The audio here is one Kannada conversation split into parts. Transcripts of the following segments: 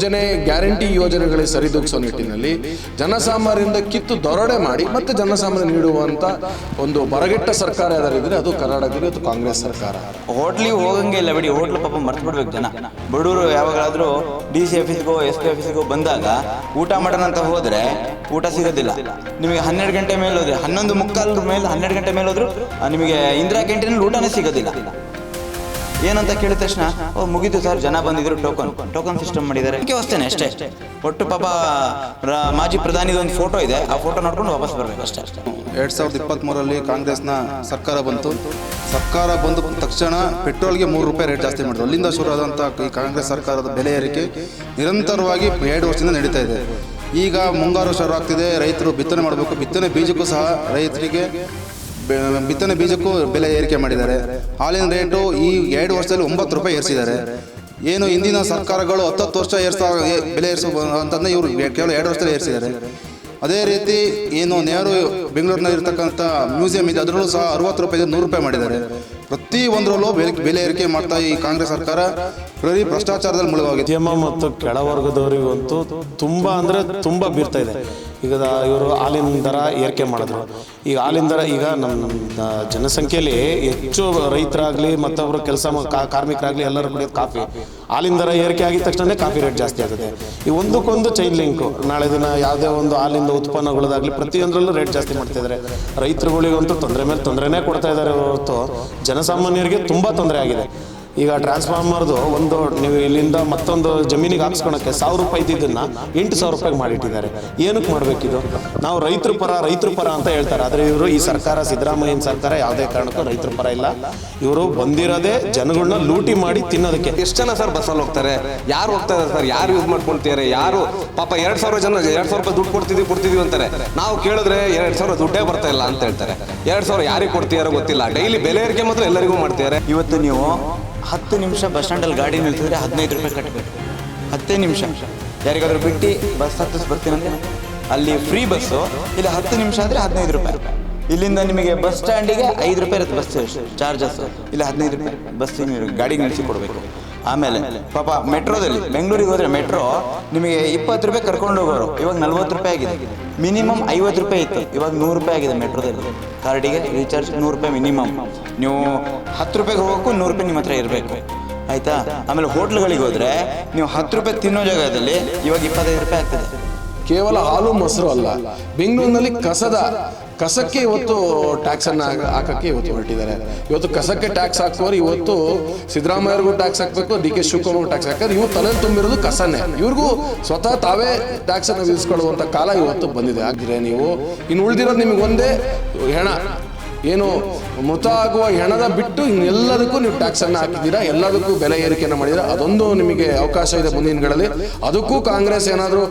ಯೋಜನೆ ಗ್ಯಾರಂಟಿ ಯೋಜನೆಗಳಿಗೆ ಸರಿದೂಗಿಸೋ ನಿಟ್ಟಿನಲ್ಲಿ ಜನಸಾಮಾನ್ಯರಿಂದ ಕಿತ್ತು ದೊರಡೆ ಮಾಡಿ ಮತ್ತೆ ಜನಸಾಮಾನ್ಯ ನೀಡುವಂತ ಒಂದು ಬರಗೆಟ್ಟ ಸರ್ಕಾರ ಯಾವ್ದಾರಿದ್ರೆ ಅದು ಕರ್ನಾಟಕದಲ್ಲಿ ಅದು ಕಾಂಗ್ರೆಸ್ ಸರ್ಕಾರ. ಹೋಟ್ಲಿಗೆ ಹೋಗಂಗೆ ಇಲ್ಲ ಬಿಡಿ, ಹೋಟ್ಲು ಪಾಪ ಮರ್ತು ಬಿಡ್ಬೇಕು ಜನ. ಬಡವರು ಯಾವಾಗಾದ್ರೂ ಡಿ ಸಿ ಆಫೀಸ್ಗೋ, ಎಸ್ ಪಿ ಆಫೀಸ್ಗೋ ಬಂದಾಗ ಊಟ ಮಾಡೋಣ ಅಂತ ಹೋದ್ರೆ ಊಟ ಸಿಗೋದಿಲ್ಲ. ನಿಮಗೆ ಹನ್ನೆರಡು ಗಂಟೆ ಮೇಲೆ ಹೋದ್ರೆ, ಹನ್ನೊಂದು ಮುಕ್ಕಾಲ್ ಮೇಲೆ ಹನ್ನೆರಡು ಗಂಟೆ ಮೇಲೆ ಹೋದ್ರು ನಿಮಗೆ ಇಂದಿರಾ ಕ್ಯಾಂಟೀನಲ್ಲಿ ಊಟನೇ ಸಿಗೋದಿಲ್ಲ. ಏನಂತ ಕೇಳಿದ ತಕ್ಷಣ, ಓ ಮುಗಿದು ಸರ್, ಜನ ಬಂದಿದ್ರು ಟೋಕನ್ ಟೋಕನ್ ಸಿಸ್ಟಮ್ ಮಾಡಿದ್ದಾರೆ. ವಸ್ತೇನೆ ಅಷ್ಟೇ. ಒಟ್ಟು ಪಾಪ ಮಾಜಿ ಪ್ರಧಾನಿದ ಒಂದು ಫೋಟೋ ಇದೆ. ಆ ಫೋಟೋ ನೋಡ್ಕೊಂಡು ವಾಪಸ್ ಬರಬೇಕು ಅಷ್ಟೇ. ಅಷ್ಟೇ ಎರಡು ಸಾವಿರದ ಇಪ್ಪತ್ತ್ಮೂರರಲ್ಲಿ ಕಾಂಗ್ರೆಸ್ನ ಸರ್ಕಾರ ಬಂತು. ಸರ್ಕಾರ ಬಂದ ತಕ್ಷಣ ಪೆಟ್ರೋಲ್ಗೆ ಮೂರು ರೂಪಾಯಿ ರೇಟ್ ಜಾಸ್ತಿ ಮಾಡಿದ್ರು. ಅಲ್ಲಿಂದ ಶುರು ಆದಂಥ ಈ ಕಾಂಗ್ರೆಸ್ ಸರ್ಕಾರದ ಬೆಲೆ ಏರಿಕೆ ನಿರಂತರವಾಗಿ ಎರಡು ವರ್ಷದಿಂದ ನಡೀತಾ ಇದೆ. ಈಗ ಮುಂಗಾರು ಶುರು ಆಗ್ತಿದೆ. ರೈತರು ಬಿತ್ತನೆ ಮಾಡಬೇಕು. ಬಿತ್ತನೆ ಬೀಜಕ್ಕೂ ಸಹ ರೈತರಿಗೆ ಬಿತ್ತನೆ ಬೀಜಕ್ಕೂ ಬೆಲೆ ಏರಿಕೆ ಮಾಡಿದ್ದಾರೆ. ಹಾಲಿನ ರೇಟು ಈ ಎರಡು ವರ್ಷದಲ್ಲಿ ಒಂಬತ್ತು ರೂಪಾಯಿ ಏರಿಸಿದ್ದಾರೆ. ಏನು ಹಿಂದಿನ ಸರ್ಕಾರಗಳು ಹತ್ತತ್ತು ವರ್ಷ ಏರಿಸ್ತಾ ಬೆಲೆ ಏರಿಸೋ ಅಂತಂದರೆ ಇವರು ಕೇವಲ ಎರಡು ವರ್ಷದಲ್ಲಿ ಏರಿಸಿದ್ದಾರೆ. ಅದೇ ರೀತಿ ಏನು ನೆಹರು ಬೆಂಗಳೂರಿನಲ್ಲಿ ಇರ್ತಕ್ಕಂಥ ಮ್ಯೂಸಿಯಂ ಇದೆ, ಅದರಲ್ಲೂ ಸಹ ಅರವತ್ತು ರೂಪಾಯಿ ನೂರು ರೂಪಾಯಿ ಮಾಡಿದ್ದಾರೆ. ಪ್ರತಿ ಒಂದರಲ್ಲೂ ಬೆಲೆ ಬೆಲೆ ಏರಿಕೆ ಮಾಡ್ತಾ ಈ ಕಾಂಗ್ರೆಸ್ ಸರ್ಕಾರ. ಬರೀ ಭ್ರಷ್ಟಾಚಾರದಲ್ಲಿ ಮುಳುಗೋಗಿದೆ ಮಧ್ಯಮ ಮತ್ತು ಕೆಳವರ್ಗದವರಿಗಂತೂ ತುಂಬ ಅಂದರೆ ತುಂಬ ಬೀರ್ತಾ ಇದೆ. ಈಗ ಇವರು ಹಾಲಿನ ದರ ಏರಿಕೆ ಮಾಡಿದ್ರು. ಈಗ ಹಾಲಿನ ದರ ಈಗ ನಮ್ಮ ಜನಸಂಖ್ಯೆಯಲ್ಲಿ ಹೆಚ್ಚು ರೈತರಾಗಲಿ ಮತ್ತೊಬ್ಬರು ಕೆಲಸ ಕಾರ್ಮಿಕರಾಗಲಿ ಎಲ್ಲರೂ ಕುಡಿಯೋದು ಕಾಫಿ. ಹಾಲಿನ ದರ ಏರಿಕೆ ಆಗಿದ ತಕ್ಷಣ ಕಾಫಿ ರೇಟ್ ಜಾಸ್ತಿ ಆಗುತ್ತೆ ಈ ಒಂದಕ್ಕೊಂದು ಚೈನ್ ಲಿಂಕು ನಾಳೆ ದಿನ ಯಾವುದೇ ಒಂದು ಹಾಲಿಂದ ಉತ್ಪನ್ನಗಳದಾಗಲಿ ಪ್ರತಿಯೊಂದರಲ್ಲೂ ರೇಟ್ ಜಾಸ್ತಿ ಮಾಡ್ತಿದ್ದಾರೆ ರೈತರುಗಳಿಗಂತೂ ತೊಂದರೆ ಮೇಲೆ ತೊಂದರೆನೇ ಕೊಡ್ತಾ ಇದ್ದಾರೆ ಹೊರತು. ಜನಸಾಮಾನ್ಯರಿಗೆ ತುಂಬ ತೊಂದರೆ ಆಗಿದೆ. ಈಗ ಟ್ರಾನ್ಸ್ಫಾರ್ಮರ್ದು ಒಂದು ನೀವು ಇಲ್ಲಿಂದ ಮತ್ತೊಂದು ಜಮೀನಿಗೆ ಹಾಕ್ಸ್ಕೊಳಕ್ಕೆ ಸಾವಿರ ರೂಪಾಯಿ ಇದ್ದಿದ್ದನ್ನು ಎಂಟು ಸಾವಿರ ರೂಪಾಯಿಗೆ ಮಾಡಿಟ್ಟಿದ್ದಾರೆ. ಏನಕ್ಕೆ ಮಾಡಬೇಕಿದು? ನಾವು ರೈತರ ಪರ ರೈತರ ಪರ ಅಂತ ಹೇಳ್ತಾರೆ. ಆದರೆ ಇವರು ಈ ಸರ್ಕಾರ ಸಿದ್ದರಾಮಯ್ಯನ ಸರ್ಕಾರ ಯಾವುದೇ ಕಾರಣಕ್ಕೂ ರೈತರ ಪರ ಇಲ್ಲ. ಇವರು ಬಂದಿರೋದೇ ಜನಗಳನ್ನ ಲೂಟಿ ಮಾಡಿ ತಿನ್ನೋದಕ್ಕೆ. ಎಷ್ಟು ಜನ ಸರ್ ಬಸ್ಸಲ್ಲಿ ಹೋಗ್ತಾರೆ? ಯಾರು ಹೋಗ್ತಾ ಇದ್ದಾರೆ ಸರ್? ಯಾರು ಯೂಸ್ ಮಾಡ್ಕೊಳ್ತಿದ್ದಾರೆ ಯಾರು ಪಾಪ ಎರಡು ಸಾವಿರ ಜನ ಎರಡು ಸಾವಿರ ರೂಪಾಯಿ ದುಡ್ಡು ಕೊಡ್ತಿದೀವಿ ಕೊಡ್ತಿದೀವಿ ಅಂತಾರೆ. ನಾವು ಕೇಳಿದ್ರೆ ಎರಡು ಸಾವಿರ ದುಡ್ಡೇ ಬರ್ತಾ ಇಲ್ಲ ಅಂತ ಹೇಳ್ತಾರೆ. ಎರಡು ಸಾವಿರ ಯಾರಿಗೆ ಕೊಡ್ತೀಯಾರೋ ಗೊತ್ತಿಲ್ಲ. ಡೈಲಿ ಬೆಲೆ ಏರಿಕೆ ಮಾತ್ರ ಎಲ್ಲರಿಗೂ ಮಾಡ್ತಿದ್ದಾರೆ. ಇವತ್ತು ನೀವು ಹತ್ತು ನಿಮಿಷ ಬಸ್ ಸ್ಟ್ಯಾಂಡಲ್ಲಿ ಗಾಡಿ ನಿಲ್ಸಿದ್ರೆ ಹದಿನೈದು ರೂಪಾಯಿ ಕಟ್ಟಬೇಕು ಹತ್ತೇ ನಿಮಿಷ. ಯಾರಿಗಾದ್ರೂ ಬಿಟ್ಟು ಬಸ್ ಹತ್ತಿಸ್ ಬರ್ತೀನಂದ್ರೆ ಅಲ್ಲಿ ಫ್ರೀ ಬಸ್ಸು ಇಲ್ಲಿ ಹತ್ತು ನಿಮಿಷ ಆದರೆ ಹದಿನೈದು ರೂಪಾಯಿ. ಇಲ್ಲಿಂದ ನಿಮಗೆ ಬಸ್ ಸ್ಟ್ಯಾಂಡಿಗೆ ಐದು ರೂಪಾಯಿ ಇರುತ್ತೆ ಬಸ್ ಚಾರ್ಜಸ್. ಇಲ್ಲಿ ಹದಿನೈದು ರೂಪಾಯಿ. ಬಸ್ ಗಾಡಿ ನಿಲ್ಲಿಸಿ ಕೊಡಬೇಕು. ಆಮೇಲೆ, ಪಾಪ ಮೆಟ್ರೋದಲ್ಲಿ, ಬೆಂಗಳೂರಿಗೆ ಹೋದರೆ ಮೆಟ್ರೋ ನಿಮಗೆ ಇಪ್ಪತ್ತು ರೂಪಾಯಿ ಕರ್ಕೊಂಡು ಹೋಗೋರು. ಇವಾಗ ನಲ್ವತ್ತು ರೂಪಾಯಿ ಆಗಿದೆ. ಮಿನಿಮಮ್ ಐವತ್ತು ರೂಪಾಯಿ ಇತ್ತು. ಇವಾಗ ನೂರು ರೂಪಾಯಿ ಆಗಿದೆ ಮೆಟ್ರೋದಲ್ಲಿ. ಕಾರ್ಡಿಗೆ ರೀಚಾರ್ಜ್ ನೂರು ರೂಪಾಯಿ ಮಿನಿಮಮ್ ನೀವು ಹತ್ತು ರೂಪಾಯಿಗೆ ಹೋಗೋಕ್ಕೂ ನೂರು ರೂಪಾಯಿ ನಿಮ್ಮ ಹತ್ರ ಇರಬೇಕು. ಆಯಿತಾ? ಆಮೇಲೆ ಹೋಟ್ಲುಗಳಿಗೆ ಹೋದರೆ ನೀವು ಹತ್ತು ರೂಪಾಯಿ ತಿನ್ನೋ ಜಾಗದಲ್ಲಿ ಇವಾಗ ಇಪ್ಪತ್ತೈದು ರೂಪಾಯಿ ಆಗ್ತದೆ. ಕೇವಲ ಹಾಲು ಮೊಸರು ಅಲ್ಲ, ಬೆಂಗಳೂರಿನಲ್ಲಿ ಕಸದ ಕಸಕ್ಕೆ ಇವತ್ತು ಟ್ಯಾಕ್ಸ್ ಅನ್ನ ಹಾಕ- ಹಾಕಕ್ಕೆ ಇವತ್ತು ಹೊರಟಿದ್ದಾರೆ. ಇವತ್ತು ಕಸಕ್ಕೆ ಟ್ಯಾಕ್ಸ್ ಹಾಕುವವರು ಇವತ್ತು ಸಿದ್ದರಾಮಯ್ಯರಿಗೂ ಟ್ಯಾಕ್ಸ್ ಹಾಕ್ಬೇಕು, ಡಿ ಕೆ ಶಿವಕುಮಾರ್ ಟ್ಯಾಕ್ಸ್ ಹಾಕಿದ್ರೆ ಇವ್ರು ತಲೆಯಲ್ಲಿ ತುಂಬಿರೋದು ಕಸನೇ. ಇವ್ರಿಗೂ ಸ್ವತಃ ತಾವೇ ಟ್ಯಾಕ್ಸ್ ಅನ್ನು ವಿಧಿಸ್ಕೊಳ್ಳುವಂತ ಕಾಲ ಇವತ್ತು ಬಂದಿದೆ. ಆಗಿದ್ರೆ ನೀವು ಇನ್ನು ಉಳಿದಿರೋದು ನಿಮಗೆ ಒಂದೇ ಹೆಣ ಏನು ಮೃತ ಆಗುವ ಹೆಣದ ಬಿಟ್ಟು ಇನ್ನೆಲ್ಲದಕ್ಕೂ ನೀವು ಟ್ಯಾಕ್ಸ್ ಅನ್ನ ಹಾಕಿದ್ದೀರಾ, ಎಲ್ಲದಕ್ಕೂ ಬೆಲೆ ಏರಿಕೆಯನ್ನು ಮಾಡಿದ್ದೀರಾ, ಅದೊಂದು ನಿಮಗೆ ಅವಕಾಶ ಇದೆ ಮುಂದಿನ ದಿನಗಳಲ್ಲಿ. ಅದಕ್ಕೂ ಕಾಂಗ್ರೆಸ್ ಏನಾದರೂ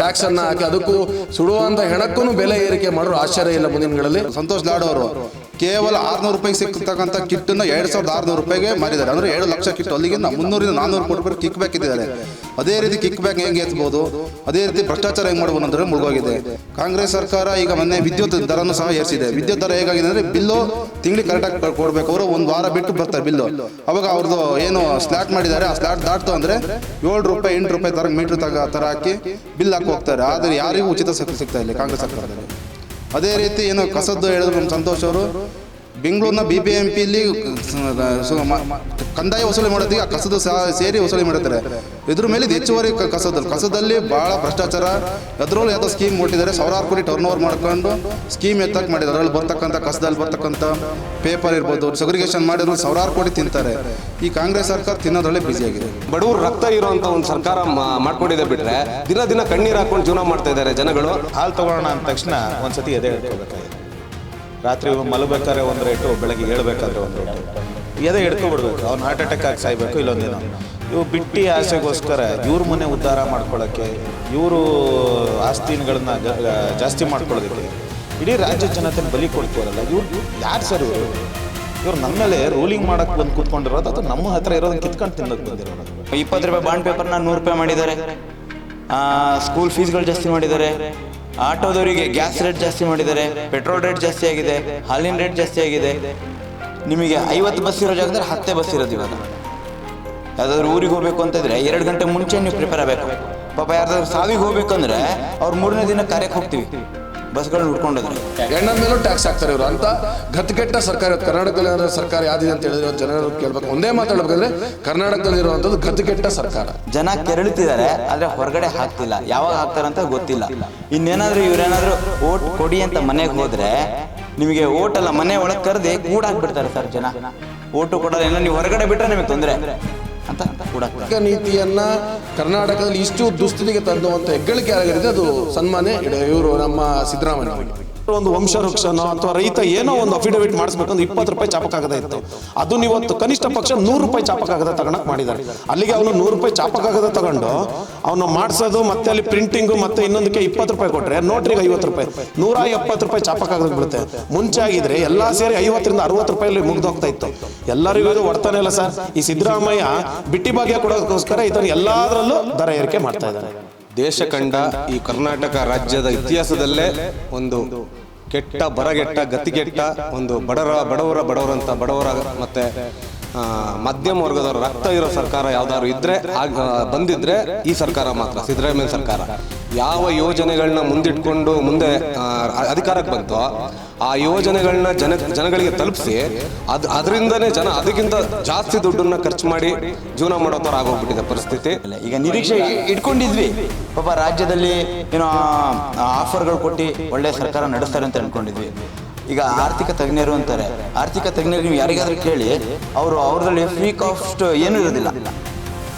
ಟ್ಯಾಕ್ಸ್ ಅನ್ನ ಹಾಕಿ ಅದಕ್ಕೂ ಸುಡುವಂತ ಹೆಣಕ್ಕೂ ಬೆಲೆ ಏರಿಕೆ ಮಾಡೋರು ಆಶ್ಚರ್ಯ ಇಲ್ಲ ಮುಂದಿನ ದಿನಗಳಲ್ಲಿ. ಸಂತೋಷ್ ಲಾಡ್ ಅವರು ಕೇವಲ ಆರ್ನೂರು ರೂಪಾಯಿಗೆ ಸಿಗ್ತಕ್ಕಂಥ ಕಿಟ್ಟನ್ನು ಎರಡು ಸಾವಿರದ ಆರುನೂರು ರೂಪಾಯಿಗೆ ಮಾರಿದ್ದಾರೆ. ಅಂದರೆ ಏಳು ಲಕ್ಷ ಕಿಟ್ ಅಲ್ಲಿಗೆ ನಾ- ಮುನ್ನೂರಿಂದ ನಾನ್ನೂರು ಕೋಟಿ ರೂಪಾಯಿ ಕಿಕ್ ಬ್ಯಾಕ್ ಇದ್ದಾರೆ. ಅದೇ ರೀತಿ ಕಿಕ್ ಬ್ಯಾಕ್ ಹೆಂಗೆ ಎತ್ಬೋದು? ಅದೇ ರೀತಿ ಭ್ರಷ್ಟಾಚಾರ ಹೆಂಗೆ ಮಾಡ್ಬೋದು ಅಂದ್ರೆ ಮುಳುಗೋಗಿದೆ. ಕಾಂಗ್ರೆಸ್ ಸರ್ಕಾರ ಈಗ ಮೊನ್ನೆ ವಿದ್ಯುತ್ ದರನೂ ಸಹ ಏರಿಸಿದೆ. ವಿದ್ಯುತ್ ದರ ಹೇಗಾಗಿದೆ ಅಂದರೆ ಬಿಲ್ಲು ತಿಂಗಳಿಗೆ ಕರೆಕ್ಟಾಗಿ ಕೊಡಬೇಕು. ಅವರು ಒಂದು ವಾರ ಬಿಟ್ಟು ಬರ್ತಾರೆ ಬಿಲ್ಲು. ಅವಾಗ ಅವ್ರದ್ದು ಏನು ಸ್ಲಾಟ್ ಮಾಡಿದ್ದಾರೆ. ಆ ಸ್ಲಾಟ್ ದಾಟ್ತು ಅಂದರೆ ಏಳು ರೂಪಾಯಿ, ಎಂಟು ರೂಪಾಯಿ ತರ ಮೀಟ್ರ್ ತಗ ಹಾಕಿ ಬಿಲ್ ಹಾಕಿ ಹೋಗ್ತಾರೆ. ಆದರೆ ಯಾರಿಗೂ ಉಚಿತ ಸಿಗ್- ಸಿಗ್ತಾ ಇಲ್ಲ ಕಾಂಗ್ರೆಸ್ ಸರ್ಕಾರದಲ್ಲಿ. ಅದೇ ರೀತಿ ಏನು ಕಸದ್ದು ಹೇಳಿದ್ರು ನಮ್ಮ ಸಂತೋಷ್ ಅವರು. ಬೆಂಗಳೂರಿನ ಬಿ ಬಿ ಎಂ ಪಿಲಿ ಕಂದಾಯ ವಸೂಲಿ ಮಾಡೋದಕ್ಕೆ ಆ ಕಸದ ಸೇರಿ ವಸೂಲಿ ಮಾಡುತ್ತಾರೆ ಇದ್ರ ಮೇಲೆ ಹೆಚ್ಚುವರಿ ಕಸದ ಕಸದಲ್ಲಿ ಭಾಳ ಬಹಳ ಭ್ರಷ್ಟಾಚಾರ. ಅದರಲ್ಲೂ ಯಾವುದೋ ಸ್ಕೀಮ್ ಕೊಟ್ಟಿದ್ದಾರೆ. ಸಾವಿರಾರು ಕೋಟಿ ಟರ್ನ್ ಓವರ್ ಮಾಡ್ಕೊಂಡು ಸ್ಕೀಮ್ ಎತ್ತಕ್ಕೆ ಮಾಡಿದ್ದಾರೆ. ಅದರಲ್ಲಿ ಬರ್ತಕ್ಕಂಥ ಕಸದಲ್ಲಿ ಬರ್ತಕ್ಕಂಥ ಪೇಪರ್ ಇರ್ಬೋದು ಸೆಗ್ರಿಗೇಷನ್ ಮಾಡಿದ್ರು ಸಾವಿರಾರು ಕೋಟಿ ತಿಂತಾರೆ. ಈ ಕಾಂಗ್ರೆಸ್ ಸರ್ಕಾರ ತಿನ್ನೋದ್ರಲ್ಲೇ ಬ್ಯುಸಿಯಾಗಿದೆ ಬಡವರು ರಕ್ತ ಇರುವಂತ ಒಂದು ಸರ್ಕಾರ ಮಾಡ್ಕೊಂಡಿದೆ ಬಿಟ್ರೆ ದಿನ ದಿನ ಕಣ್ಣೀರು ಹಾಕೊಂಡು ಜೀವನ ಮಾಡ್ತಾ ಇದ್ದಾರೆ ಜನಗಳು. ಹಾಲು ತಗೊಳ್ಳೋಣ ಅಂದ ತಕ್ಷಣ ಒಂದ್ಸತಿ ಎದೆ ಹಿಡ್ಕೋಬೇಕಾಗಿದೆ ರಾತ್ರಿ ಮಲಗಬೇಕಾದ್ರೆ ಒಂದು ರೇಟು, ಬೆಳಗ್ಗೆ ಹೇಳ್ಬೇಕಾದ್ರೆ ಒಂದು ರೇಟು. ಎದೆ ಹಿಡ್ಕೊಬಿಡ್ಬೇಕು. ಅವ್ನು ಹಾರ್ಟ್ ಅಟ್ಯಾಕ್ ಆಗಿ ಸಾಯ್ಬೇಕು ಇಲ್ಲೊಂದಿನ. ಇವು ಬಿಟ್ಟಿ ಆಸೆಗೋಸ್ಕರ ಇವ್ರ ಮನೆ ಉದ್ಧಾರ ಮಾಡ್ಕೊಳ್ಳೋಕ್ಕೆ ಇವರು ಆಸ್ತಿಗಳನ್ನ ಜಾಸ್ತಿ ಮಾಡ್ಕೊಳ್ಳೋದಕ್ಕೆ ಇಡೀ ರಾಜ್ಯ ಜನತೆ ಬಲಿ ಕೊಡ್ತಾರಲ್ಲ. ಇವ್ರು ಯಾರು ಸರ್ ಇವರು? ಇವ್ರು ನಮ್ಮ ಮೇಲೆ ರೂಲಿಂಗ್ ಮಾಡಕ್ಕೆ ಬಂದು ಕೂತ್ಕೊಂಡಿರೋದು ಅದು ನಮ್ಮ ಹತ್ರ ಇರೋದನ್ನ ಕಿತ್ಕೊಂಡು ತಿನ್ನೋದು ಬಂದಿರೋದು? ಇಪ್ಪತ್ತು ರೂಪಾಯಿ ಬಾಂಡ್ ಪೇಪರ್ನ ನೂರು ರೂಪಾಯಿ ಮಾಡಿದ್ದಾರೆ. ಸ್ಕೂಲ್ ಫೀಸ್ಗಳು ಜಾಸ್ತಿ ಮಾಡಿದ್ದಾರೆ. ಆಟೋದವರಿಗೆ ಗ್ಯಾಸ್ ರೇಟ್ ಜಾಸ್ತಿ ಮಾಡಿದ್ದಾರೆ ಪೆಟ್ರೋಲ್ ರೇಟ್ ಜಾಸ್ತಿ ಆಗಿದೆ ಹಾಲಿನ ರೇಟ್ ಜಾಸ್ತಿ ಆಗಿದೆ. ನಿಮಗೆ ಐವತ್ತು ಬಸ್ ಇರೋ ಜಾಗದಲ್ಲಿ ಹತ್ತೇ ಬಸ್ ಇರೋದು ಇವಾಗ. ಯಾವುದಾದ್ರು ಊರಿಗೆ ಹೋಗ್ಬೇಕು ಅಂತಂದರೆ ಎರಡು ಗಂಟೆ ಮುಂಚೆ ನೀವು ಪ್ರಿಪೇರ್ ಆಗಬೇಕು. ಪಾಪ ಯಾರ್ದಾದ್ರು ಸಾವಿಗೆ ಹೋಗ್ಬೇಕಂದ್ರೆ ಅವ್ರು ಮೂರನೇ ದಿನ ಕಾರ್ಯಕ್ಕೆ ಹೋಗ್ತೀವಿ. ಬಸ್ಗಳನ್ನ ಹುಡ್ಕೊಂಡೋದ್ರೆ. ಎಣ್ಣೆ ಮೇಲೂ ಟ್ಯಾಕ್ಸ್ ಹಾಕ್ತಾರೆ ಇವರು. ಅಂತ ಗತ್ತಿಗೆಟ್ಟ ಸರ್ಕಾರ ಇವತ್ತು ಕರ್ನಾಟಕದಲ್ಲಿ ಸರ್ಕಾರ ಯಾವ್ದಿದೆ ಅಂತ ಹೇಳಿದ್ರೆ ಜನರು ಕೇಳ್ಬೇಕು. ಒಂದೇ ಮಾತಾಡ್ಬೇಕಂದ್ರೆ ಕರ್ನಾಟಕದಲ್ಲಿ ಇರುವಂಥದ್ದು ಕೆಟ್ಟ ಸರ್ಕಾರ. ಜನ ಕೆರಳುತ್ತಿದ್ದಾರೆ ಆದ್ರೆ ಹೊರಗಡೆ ಹಾಕ್ತಿಲ್ಲ. ಯಾವಾಗ ಹಾಕ್ತಾರಂತ ಗೊತ್ತಿಲ್ಲ. ಇನ್ನೇನಾದ್ರೂ ಇವ್ರೇನಾದ್ರೂ ಓಟ್ ಕೊಡಿ ಅಂತ ಮನೆಗೆ ಹೋದ್ರೆ ನಿಮಗೆ ಓಟ್ ಅಲ್ಲ ಮನೆ ಒಳಗೆ ಕರೆದಿ ಕೂಡಾಕ್ಬಿಡ್ತಾರೆ ಸರ್ ಜನ. ಓಟು ಕೊಡೋದ್ರೆ ನೀವು ಹೊರಗಡೆ ಬಿಟ್ರೆ ನಿಮಗೆ ತೊಂದರೆ. ಅಂತ ಕೂಡ ನೀತಿಯನ್ನ ಕರ್ನಾಟಕದಲ್ಲಿ ಇಷ್ಟು ದುಸ್ಥಿತಿಗೆ ತಂದುವಂತ ಹೆಗ್ಗಳಿಕೆ ಆಗಿರುತ್ತೆ ಅದು ಸನ್ಮಾನ್ಯ ಇವರು ನಮ್ಮ ಸಿದ್ದರಾಮಯ್ಯ. ಒಂದು ವಂಶವೃಕ್ಷನೋ ಅಥವಾ ರೈತ ಏನೋ ಒಂದು ಅಫಿಡವಿಟ್ ಮಾಡಿಸ್ಬೇಕಂದ್ರೆ ಇಪ್ಪತ್ತು ರೂಪಾಯಿ ಚಾಪಕಾಗದ ಇತ್ತು. ಅದನ್ನ ಇವತ್ತು ಕನಿಷ್ಠ ಪಕ್ಷ ನೂರು ರೂಪಾಯಿ ಚಾಪಕಾಗದ ತಗೊಳಕ್ ಮಾಡಿದ್ದಾರೆ. ಅಲ್ಲಿಗೆ ಅವನು ನೂರು ರೂಪಾಯಿ ಚಾಪಕಾಗದ ತಗೊಂಡು ಅವನು ಮಾಡಿಸೋದು ಮತ್ತೆ ಅಲ್ಲಿ ಪ್ರಿಂಟಿಂಗು ಮತ್ತೆ ಇನ್ನೊಂದಕ್ಕೆ ಇಪ್ಪತ್ತು ರೂಪಾಯಿ ಕೊಟ್ಟರೆ ನೋಟ್ರಿಗೆ ಐವತ್ತು ರೂಪಾಯಿ, ನೂರ ಎಪ್ಪತ್ತು ರೂಪಾಯಿ ಚಾಪಕಾಗದ ಬಿಡುತ್ತೆ. ಮುಂಚೆ ಆಗಿದ್ರೆ ಎಲ್ಲಾ ಸೇರಿ ಐವತ್ತರಿಂದ ಅರವತ್ತು ರೂಪಾಯಲ್ಲಿ ಮುಗ್ದೋಗ್ತಾ ಇತ್ತು. ಎಲ್ಲರಿಗೂ ಇದು ಒಡ್ತಾನೆ ಇಲ್ಲ ಸರ್. ಈ ಸಿದ್ದರಾಮಯ್ಯ ಬಿಟ್ಟಿ ಭಾಗ್ಯ ಕೊಡೋದಕ್ಕೋಸ್ಕರ ಇದನ್ನು ಎಲ್ಲದರಲ್ಲೂ ದರ ಏರಿಕೆ ಮಾಡ್ತಾ ಇದ್ದಾರೆ. ದೇಶ ಕಂಡ ಈ ಕರ್ನಾಟಕ ರಾಜ್ಯದ ಇತಿಹಾಸದಲ್ಲೇ ಒಂದು ಕೆಟ್ಟ ಬರಗೆಟ್ಟ ಗತಿಗೆಟ್ಟ ಒಂದು ಬಡವರ ಬಡವರ ಬಡವರಂತ ಬಡವರ ಮತ್ತೆ ಮಧ್ಯಮ ವರ್ಗದವರು ರಕ್ತ ಇರೋ ಸರ್ಕಾರ ಯಾವ್ದಾದ್ರು ಇದ್ರೆ ಬಂದಿದ್ರೆ ಈ ಸರ್ಕಾರ ಮಾತ್ರ, ಸಿದ್ದರಾಮಯ್ಯ ಸರ್ಕಾರ. ಯಾವ ಯೋಜನೆಗಳನ್ನ ಮುಂದಿಟ್ಕೊಂಡು ಮುಂದೆ ಅಧಿಕಾರಕ್ಕೆ ಬಂತೋ, ಆ ಯೋಜನೆಗಳನ್ನ ಜನ, ಜನಗಳಿಗೆ ತಲುಪಿಸಿ, ಅದು, ಅದರಿಂದನೇ ಜನ ಅದಕ್ಕಿಂತ ಜಾಸ್ತಿ ದುಡ್ಡನ್ನ ಖರ್ಚು ಮಾಡಿ ಜೀವನ ಮಾಡೋ ಥರ ಆಗೋಗ್ಬಿಟ್ಟಿದೆ ಪರಿಸ್ಥಿತಿ. ಈಗ ನಿರೀಕ್ಷೆ ಇಟ್ಕೊಂಡಿದ್ವಿ. ಪಾಪ ರಾಜ್ಯದಲ್ಲಿ ಏನೋ ಆಫರ್ಗಳು ಕೊಟ್ಟು ಒಳ್ಳೆ ಸರ್ಕಾರ ನಡೆಸ್ತಾರೆ ಅಂತ ಅನ್ಕೊಂಡಿದ್ವಿ. ಈಗ ಆರ್ಥಿಕ ತಜ್ಞರು ಅಂತಾರೆ. ಆರ್ಥಿಕ ತಜ್ಞರು ನೀವು ಯಾರಿಗಾದ್ರೂ ಕೇಳಿ, ಅವರು ಅವ್ರದ್ರಲ್ಲಿ ಫ್ರೀ ಕಾಸ್ಟ್ ಏನು ಇರೋದಿಲ್ಲ.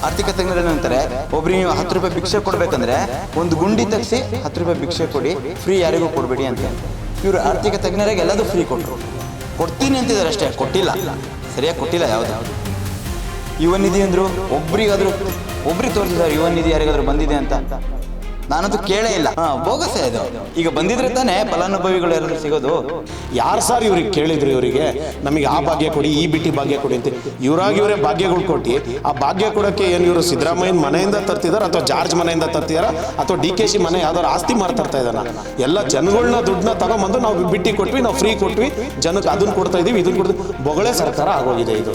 ಆರ್ಥಿಕ ತಜ್ಞರು ಏನಂತಾರೆ, ಒಬ್ರಿಗೆ ನೀವು ಹತ್ತು ರೂಪಾಯಿ ಭಿಕ್ಷೆ ಕೊಡ್ಬೇಕಂದ್ರೆ ಒಂದು ಗುಂಡಿ ತಗ್ಸಿ ಹತ್ತು ರೂಪಾಯಿ ಭಿಕ್ಷೆ ಕೊಡಿ ಫ್ರೀ ಯಾರಿಗೂ ಕೊಡಬೇಡಿ ಅಂತ ಇವರು ಆರ್ಥಿಕ ತಜ್ಞರಿಗೆ ಎಲ್ಲದೂ ಫ್ರೀ ಕೊಟ್ಟರು ಕೊಡ್ತೀನಿ ಅಂತಿದ್ದಾರೆ ಅಷ್ಟೇ, ಕೊಟ್ಟಿಲ್ಲ. ಸರಿಯಾಗಿ ಕೊಟ್ಟಿಲ್ಲ ಯಾವುದು. ಯುವ ನಿಧಿ ಅಂದರು ಒಬ್ರಿಗಾದ್ರು ಒಬ್ರಿಗೆ ತೋರಿಸಿದ್ದಾರೆ ಯುವ ನಿಧಿ ಯಾರಿಗಾದರೂ ಬಂದಿದೆ ಅಂತ. ನಾನಂತೂ ಕೇಳೇ ಇಲ್ಲ. ಹಾ ಇದು. ಈಗ ಬಂದಿದ್ರೆ ತಾನೇ ಫಲಾನುಭವಿಗಳು ಯಾರು ಸಿಗೋದು? ಯಾರು ಸರ್ ಇವ್ರಿಗೆ ಕೇಳಿದ್ರು ಇವರಿಗೆ? ನಮಗೆ ಆ ಭಾಗ್ಯ ಕೊಡಿ, ಈ ಬಿಟ್ಟಿ ಭಾಗ್ಯ ಕೊಡಿ ಅಂತ. ಇವರಾಗಿ ಇವರೇ ಭಾಗ್ಯಗಳು ಕೊಟ್ಟು, ಆ ಭಾಗ್ಯ ಕೊಡಕ್ಕೆ ಏನು ಇವರು ಸಿದ್ದರಾಮಯ್ಯ ಮನೆಯಿಂದ ತರ್ತಿದಾರ ಅಥವಾ ಜಾರ್ಜ್ ಮನೆಯಿಂದ ತರ್ತಿದಾರ ಅಥವಾ ಡಿ ಕೆ ಶಿ ಮನೆ ಯಾವ್ದಾದ್ರು ಆಸ್ತಿ ಮಾರ್ತರ್ತಾ ಇದ್ದಾನ ಎಲ್ಲ ಜನಗಳನ್ನ ದುಡ್ಡನ್ನ ತಗೊಂಬಂದು ನಾವು ಬಿಟ್ಟಿ ಕೊಟ್ವಿ, ನಾವು ಫ್ರೀ ಕೊಟ್ವಿ. ಜನಕ್ಕೆ ಅದನ್ನ ಕೊಡ್ತಾ ಇದೀವಿ ಇದನ್ನ ಕೊಡ್ತೀವಿ ಬೊಗಳೆ ಸರ್ಕಾರ ಆಗೋಗಿದೆ ಇದು.